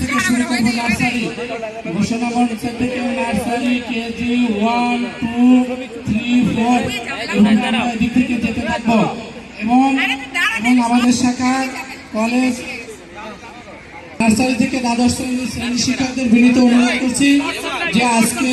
থেকে শুরু করব নার্সারি ঘোষণা মঞ্চের থেকে nursery KG one two three four এদিক থেকে যেতে থাকব এবং এবং আমাদের শাখা কলেজ নার্সারি থেকে দ্বাদশ শ্রেণির শ্রেণি শিক্ষকদের বিনীত অনুরোধ করছি যে আজকে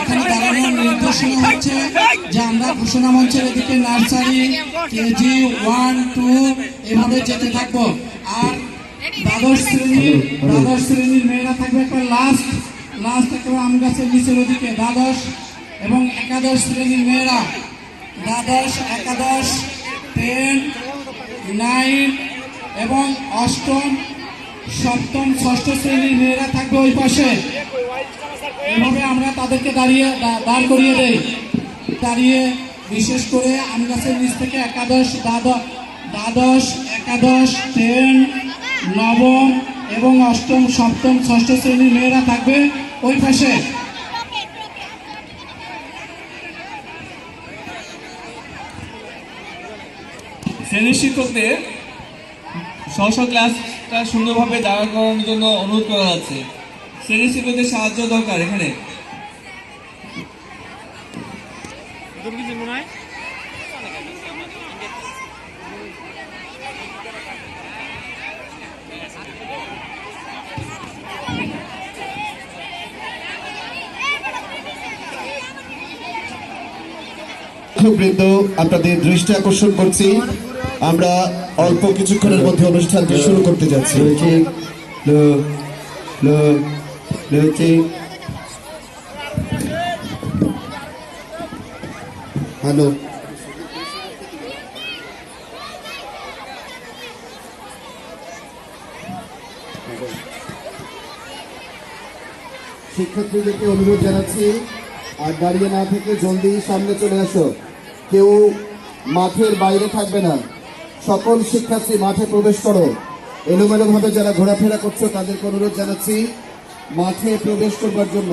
এখানে দাঁড়ানোর নির্দেশনা হচ্ছে যে আমরা ঘোষণা মঞ্চের এদিকে নার্সারি কেজি ওয়ান টু এভাবে যেতে থাকব আর দ্বাদশ শ্রেণির দ্বাদশ শ্রেণির মেয়েরা থাকবে একটা লাস্ট লাস্ট একেবারে আম গাছের নিচের ওদিকে, দ্বাদশ এবং একাদশ শ্রেণির মেয়েরা। দ্বাদশ, একাদশ টেন নাইন এবং অষ্টম, সপ্তম, ষষ্ঠ শ্রেণির মেয়েরা থাকবে ওই পাশে। এভাবে আমরা তাদেরকে দাঁড়িয়ে দাঁড় করিয়ে দেই। দাঁড়িয়ে বিশেষ করে আম গাছের নিচ থেকে একাদশ, দ্বাদশ দ্বাদশ, একাদশ টেন নবম এবং অষ্টম, সপ্তম, ষষ্ঠ শ্রেণির মেয়েরা থাকবে ওই পাশে। শ্রেণি শিক্ষকদের স্ব ক্লাসটা সুন্দরভাবে দাঁড়া করানোর জন্য অনুরোধ করা যাচ্ছে। শ্রেণি শিক্ষকদের সাহায্য দরকার এখানে। বৃন্দ আপনাদের দৃষ্টি আকর্ষণ করছি। আমরা অল্প কিছুক্ষণের মধ্যে অনুষ্ঠানটি শুরু করতে যাচ্ছি। হ্যালো। শিক্ষার্থীদেরকে অনুরোধ জানাচ্ছি আর দাঁড়িয়ে না থেকে জলদি সামনে চলে আসো। কেউ মাঠের বাইরে থাকবে না। সকল শিক্ষার্থী মাঠে প্রবেশ করো। এলোমেলোভাবে যারা ঘোরাফেরা করছ, তাদেরকে অনুরোধ জানাচ্ছি, মাঠে প্রবেশ করবার জন্য।